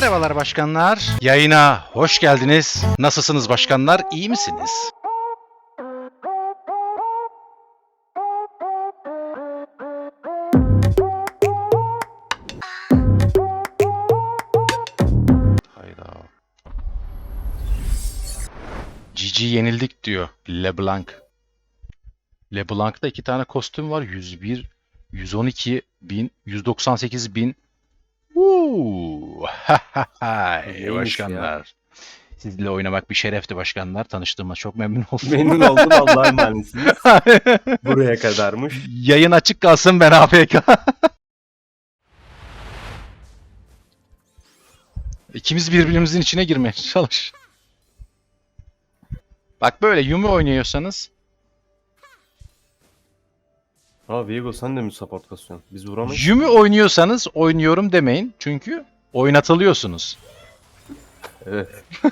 Merhabalar başkanlar. Yayına hoş geldiniz. Nasılsınız başkanlar? İyi misiniz? Hayda. GG yenildik diyor LeBlanc. LeBlanc'ta iki tane kostüm var. 101, 112 bin, 198 bin. Uuu. Başkanlar. Sizle oynamak bir şerefti başkanlar. Tanıştığıma çok memnun oldum. Memnun oldum Allah'a emanetsiniz. Buraya kadarmış. Yayın açık kalsın ben APK. İkimiz birbirimizin içine girmeye çalış. Bak böyle Yumi oynuyorsanız Ha Viego sen de mi support kasıyorsun? Biz vuramayız. Yumi oynuyorsanız oynuyorum demeyin. Çünkü oynatılıyorsunuz. Evet.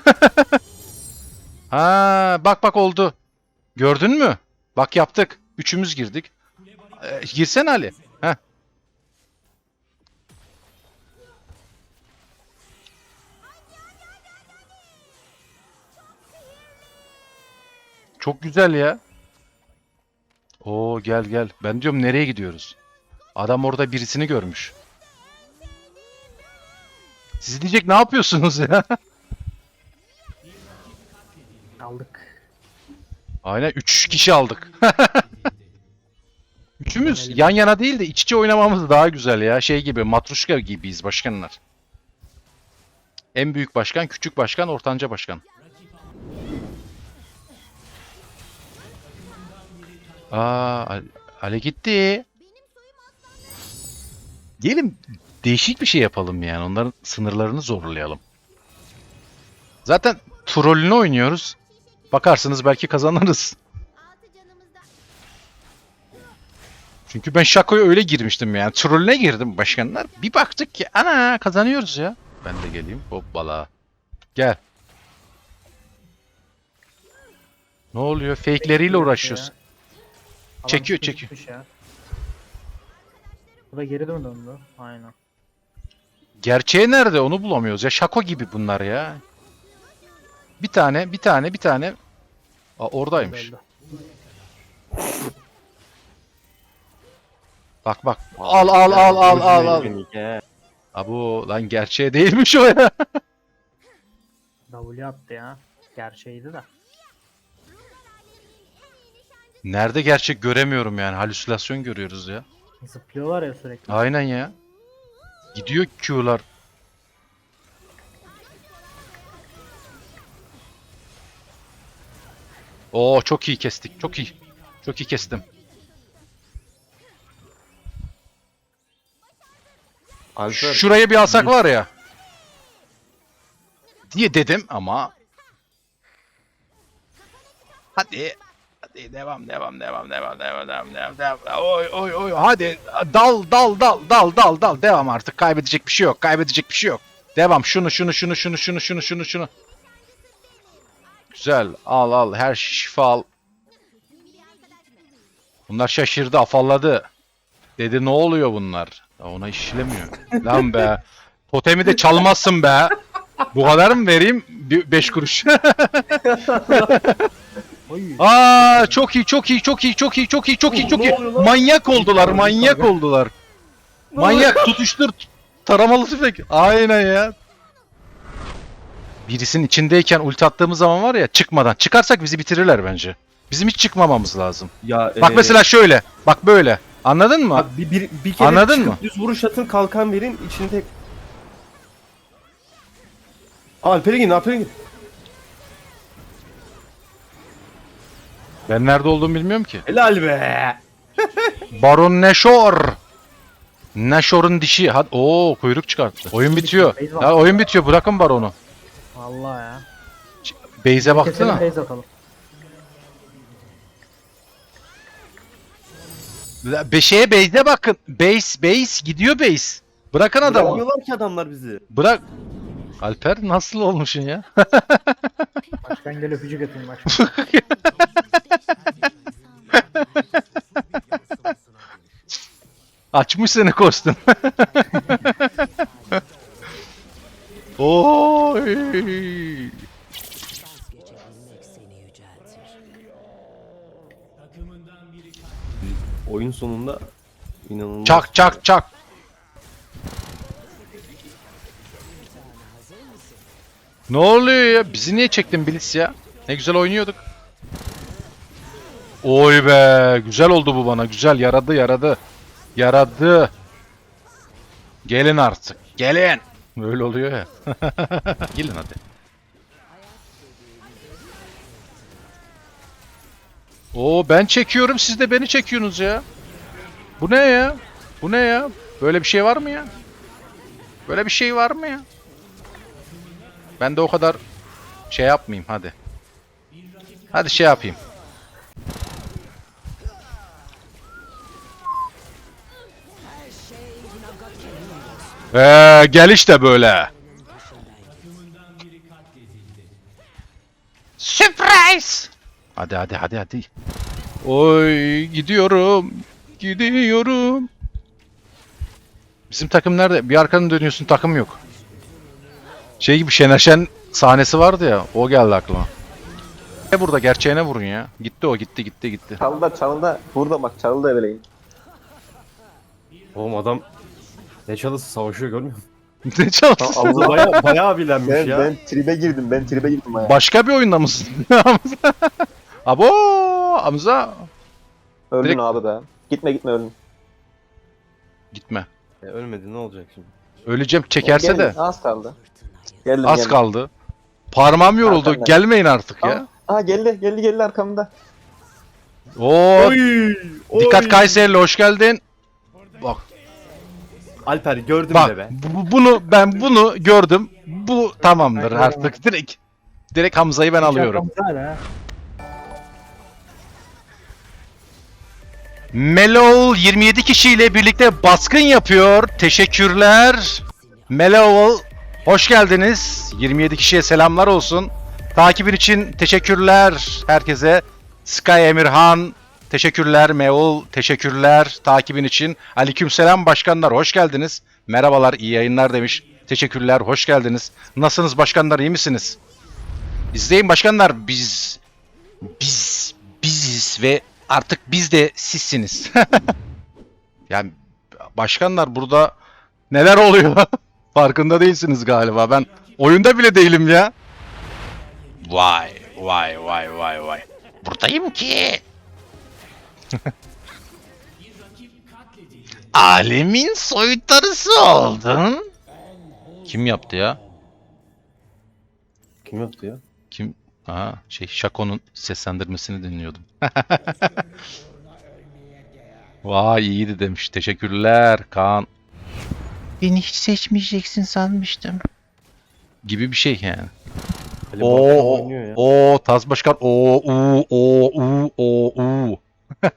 Ha bak bak oldu. Gördün mü? Bak yaptık. Üçümüz girdik. Ee, girsene Ali. Heh. Çok güzel ya. Oo gel gel. Ben diyorum nereye gidiyoruz? Adam orada birisini görmüş. Siz diyecek ne yapıyorsunuz ya? Aldık. Aynen 3 kişi aldık. Üçümüz yan yana değil de iç içe oynamamız daha güzel ya. Şey gibi matruşka gibiyiz başkanlar. En büyük başkan, küçük başkan, ortanca başkan. Aa, Ali- gitti. Gelin değişik bir şey yapalım yani. Onların sınırlarını zorlayalım. Zaten trollünü oynuyoruz. Bakarsınız belki kazanırız. Çünkü ben Şako'ya öyle girmiştim yani. Trollüne girdim başkanlar. Bir baktık ki ana kazanıyoruz ya. Ben de geleyim. Hoppala. Gel. Ne oluyor? Fake'leriyle uğraşıyoruz. Çekiyor, gitmiş çekiyor. Ya. Bu da geri döndü döndü. Aynen. Gerçeği nerede onu bulamıyoruz ya. Şako gibi bunlar ya. Bir tane, bir tane, bir tane. Aa, oradaymış. Bak bak. Al al al al al al. Abu lan gerçeği değilmiş o ya. W attı ya. Gerçeğiydi de. Nerede gerçek göremiyorum yani. Halüsinasyon görüyoruz ya. Zıplıyorlar ya sürekli. Aynen ya. Gidiyor Q'lar. Oo çok iyi kestik. Çok iyi. Çok iyi kestim. Alper Şurayı bir alsak var ya. Diye dedim ama. Hadi. Hadi devam devam devam devam devam devam devam devam. Oy oy oy hadi dal dal dal dal dal dal devam artık kaybedecek bir şey yok kaybedecek bir şey yok. Devam şunu şunu şunu şunu şunu şunu şunu şunu. Güzel al al her şifa al. Bunlar şaşırdı afalladı. Dedi ne oluyor bunlar? Ya ona işlemiyor. Lan be. Totemi de çalmazsın be. Bu kadar mı vereyim? 5 kuruş. Aa çok iyi çok iyi çok iyi çok iyi çok iyi çok iyi çok iyi. Manyak oldular manyak oldular. Manyak tutuştur. Taramalı tüfek. Aynen ya. Birisinin içindeyken ulti attığımız zaman var ya çıkmadan. Çıkarsak bizi bitirirler bence. Bizim hiç çıkmamamız lazım. ya Bak e, mesela şöyle. Bak böyle. Anladın mı? bir, bir, bir kere Anladın çıkıp mı? düz vuruş atın kalkan verin içini tek. Alper'e gidin Alper'e gidin. Ben nerede olduğumu bilmiyorum ki. Helal be. Baron Nashor. Nashor'un dişi. Hadi oo kuyruk çıkarttı. Oyun bitiyor. Ya oyun bitiyor. Bırakın Baron'u. Vallahi ya. Base'e Keselim baksana. base atalım. La- Beşeye base'e bakın. Base base gidiyor base. Bırakın adamı. Bırakmıyorlar ki adamlar bizi. Bırak. Alper nasıl olmuşsun ya? Başkan gel öpücük atayım başkan. Açmış seni kostüm. Oy. Oyun sonunda inanılmaz. Çak çak çak. Ne oluyor ya? Bizi niye çektin Bilis ya? Ne güzel oynuyorduk. Oy be, güzel oldu bu bana. Güzel yaradı yaradı. Yaradı. Gelin artık. Gelin. Öyle oluyor ya. Gelin hadi. Oo ben çekiyorum siz de beni çekiyorsunuz ya. Bu ne ya? Bu ne ya? Böyle bir şey var mı ya? Böyle bir şey var mı ya? Ben de o kadar şey yapmayayım hadi. Hadi şey yapayım. Ee, gel işte böyle. Surprise! Hadi hadi hadi hadi. Oy gidiyorum. Gidiyorum. Bizim takım nerede? Bir arkanı dönüyorsun takım yok. Şey gibi Şener Şen sahnesi vardı ya. O geldi aklıma. Ne burada gerçeğine vurun ya. Gitti o gitti gitti gitti. Çalıda çalıda burada bak çalıda eveleyin. Oğlum adam ne çalısı savaşıyor görmüyor musun? ne çalsın? Hamza baya baya bilenmiş Ben, ya. ben tribe girdim ben tribe girdim ya. Başka bir oyunda mısın? Abo Hamza. Öldün direkt- abi da. Gitme gitme öldün. Gitme. E, ölmedi ne olacak şimdi? Öleceğim çekerse de. Az kaldı. Geldim Az geldim. kaldı. Parmağım yoruldu. Arkamda. Gelmeyin artık ya. Aa, aa geldi geldi geldi arkamda. Oo, dikkat Kayseri'li hoş geldin. Bak Alper gördün bak de be. bu- bunu ben bunu gördüm. Bu tamamdır Aynen. artık direkt. Direkt Hamza'yı ben alıyorum. Melol 27 kişiyle birlikte baskın yapıyor. Teşekkürler. Melol hoş geldiniz. 27 kişiye selamlar olsun. Takibin için teşekkürler herkese. Sky Emirhan teşekkürler. Meol teşekkürler takibin için. Aleykümselam başkanlar hoş geldiniz. Merhabalar iyi yayınlar demiş. Teşekkürler hoş geldiniz. Nasılsınız başkanlar iyi misiniz? İzleyin başkanlar biz biz biziz ve artık biz de sizsiniz. yani başkanlar burada neler oluyor? Farkında değilsiniz galiba. Ben oyunda bile değilim ya. Vay vay vay vay vay. Buradayım ki. Alemin soytarısı oldun. Kim yaptı ya? Kim yaptı ya? Kim? Aha şey Şako'nun seslendirmesini dinliyordum. Vay iyiydi demiş. Teşekkürler Kaan. Beni hiç seçmeyeceksin sanmıştım. Gibi bir şey yani. Ali Başkan Oo, oynuyor ya. o Taz Başkan. O u o u o u.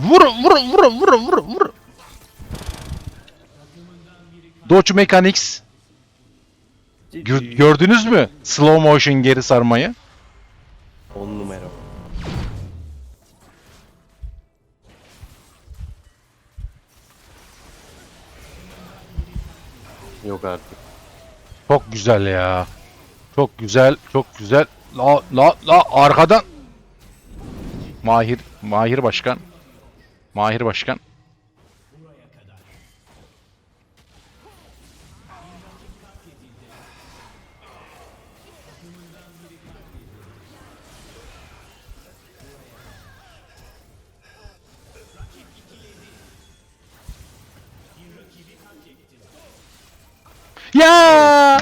vur vur vur vur vur vur. Dodge Mechanics Gör- gördünüz mü slow motion geri sarmayı? 10 numara. Yok artık. Çok güzel ya. Çok güzel, çok güzel. La la la arkadan. Mahir, Mahir Başkan. Mahir Başkan. Ya!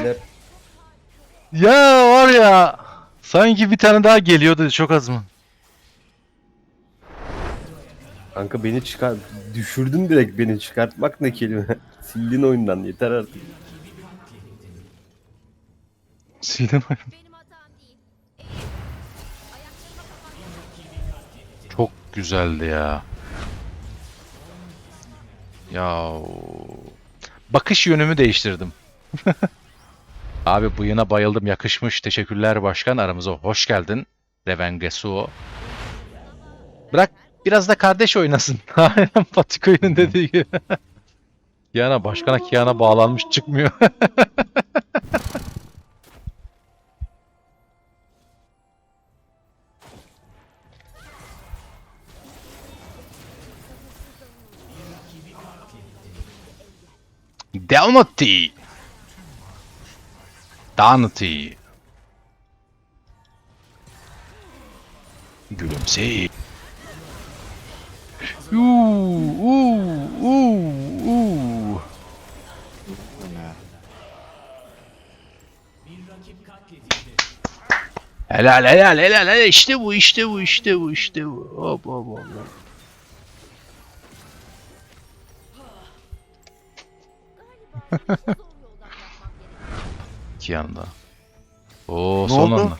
Ya var ya. Sanki bir tane daha geliyordu çok az mı? Kanka beni çıkar düşürdün direkt beni çıkartmak ne kelime. Sildin oyundan yeter artık. Sildim. Benim hatam değil. Çok güzeldi ya. Ya bakış yönümü değiştirdim. Abi bıyığına bayıldım yakışmış. Teşekkürler başkan aramıza hoş geldin. Revengesuo. Bırak biraz da kardeş oynasın. Aynen Patiko'nun dediği gibi. Kiana başkana Kiana bağlanmış çıkmıyor. Downty. Downty. Gülümseyin. Uuu, uuu, uuu, uuu. Helal helal helal helal işte bu işte bu işte bu işte bu. Hop hop hop. hop. iki yanda. Oo ne son oldu? anda.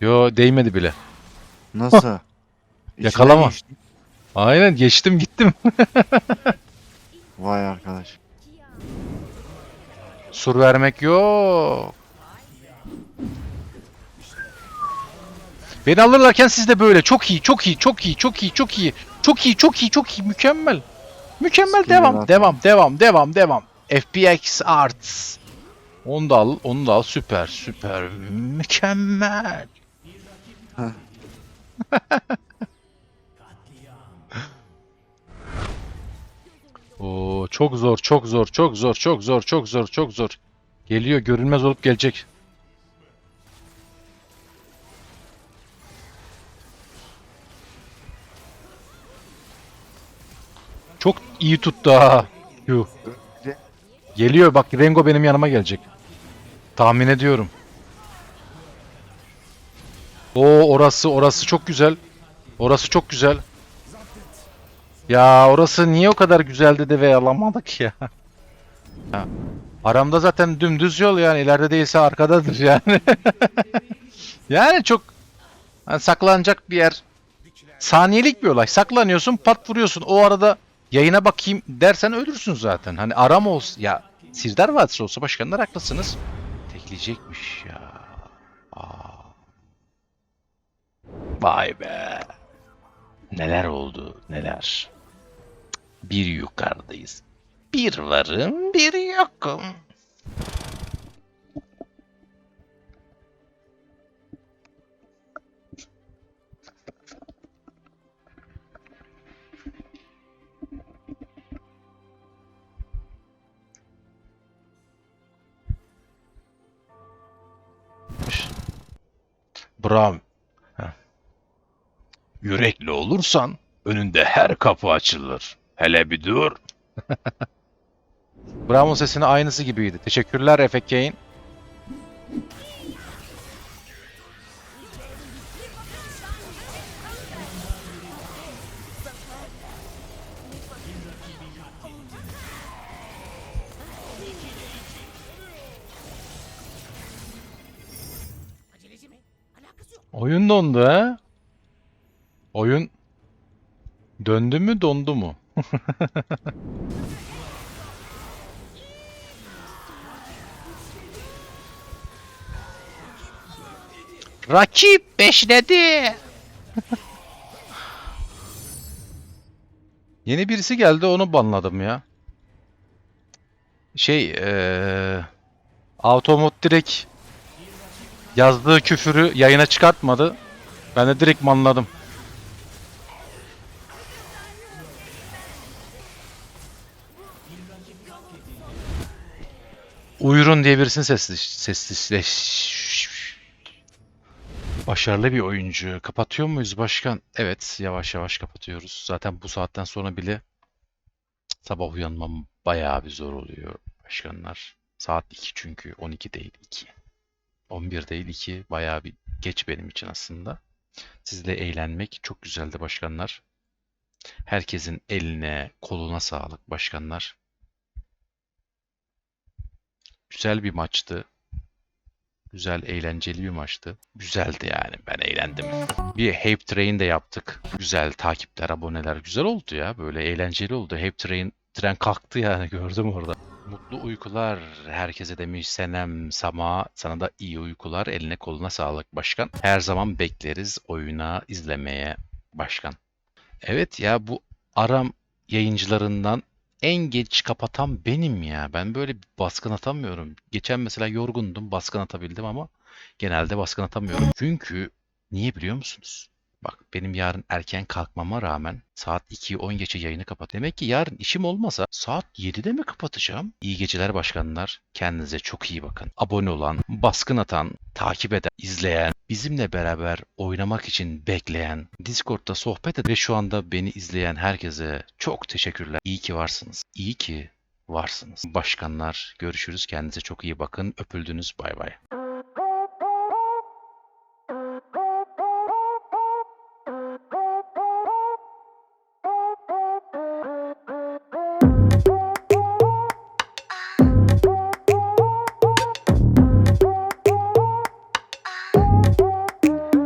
Yo değmedi bile. Nasıl? Yakalama. geçtim. Aynen geçtim gittim. Vay arkadaş. Sur vermek yok. Beni alırlarken siz de böyle çok iyi, çok iyi, çok iyi, çok iyi, çok iyi. Çok iyi, çok iyi, çok iyi. Mükemmel. Mükemmel devam, devam, devam, devam, devam. FBX Arts. Onu da al, onu da al. Süper, süper, mükemmel. Oo çok zor, çok zor, çok zor, çok zor, çok zor, çok zor. Geliyor, görünmez olup gelecek. Çok iyi tuttu ha. Yuh. Geliyor bak Rengo benim yanıma gelecek. Tahmin ediyorum. O orası orası çok güzel. Orası çok güzel. Ya orası niye o kadar güzeldi de ve alamadık ya. Ya, Aramda zaten dümdüz yol yani ileride değilse arkadadır yani. yani çok hani saklanacak bir yer. Saniyelik bir olay. Saklanıyorsun pat vuruyorsun. O arada yayına bakayım dersen ölürsün zaten. Hani aram olsun. Ya Sirdar Vadisi olsa başkanlar haklısınız. Tekleyecekmiş ya. Aa. Vay be. Neler oldu neler. Bir yukarıdayız. Bir varım bir yokum. Bram. Heh. Yürekli olursan önünde her kapı açılır. Hele bir dur. Brown'un sesini aynısı gibiydi. Teşekkürler Efe Kane. Oyun dondu ha? Oyun döndü mü dondu mu? Rakip beşledi. Yeni birisi geldi onu banladım ya. Şey eee Automod direkt yazdığı küfürü yayına çıkartmadı. Ben de direkt banladım. Uyurun diye birisini sesli seslileş. Başarılı bir oyuncu. Kapatıyor muyuz başkan? Evet, yavaş yavaş kapatıyoruz. Zaten bu saatten sonra bile sabah uyanmam bayağı bir zor oluyor başkanlar. Saat 2 çünkü 12 değil 2. 11 değil 2. Bayağı bir geç benim için aslında. Sizle eğlenmek çok güzeldi başkanlar. Herkesin eline, koluna sağlık başkanlar. Güzel bir maçtı. Güzel, eğlenceli bir maçtı. Güzeldi yani. Ben eğlendim. Bir Hype Train de yaptık. Güzel takipler, aboneler güzel oldu ya. Böyle eğlenceli oldu. Hype Train tren kalktı yani gördüm orada. Mutlu uykular herkese demiş Senem Sama. Sana da iyi uykular. Eline koluna sağlık başkan. Her zaman bekleriz oyuna izlemeye başkan. Evet ya bu Aram yayıncılarından en geç kapatan benim ya. Ben böyle baskın atamıyorum. Geçen mesela yorgundum, baskın atabildim ama genelde baskın atamıyorum. Çünkü niye biliyor musunuz? Bak benim yarın erken kalkmama rağmen saat 2'yi 10 geçe yayını kapat. Demek ki yarın işim olmasa saat 7'de mi kapatacağım? İyi geceler başkanlar. Kendinize çok iyi bakın. Abone olan, baskın atan, takip eden, izleyen, bizimle beraber oynamak için bekleyen, Discord'da sohbet eden ve şu anda beni izleyen herkese çok teşekkürler. İyi ki varsınız. İyi ki varsınız. Başkanlar görüşürüz. Kendinize çok iyi bakın. Öpüldünüz. Bay bay.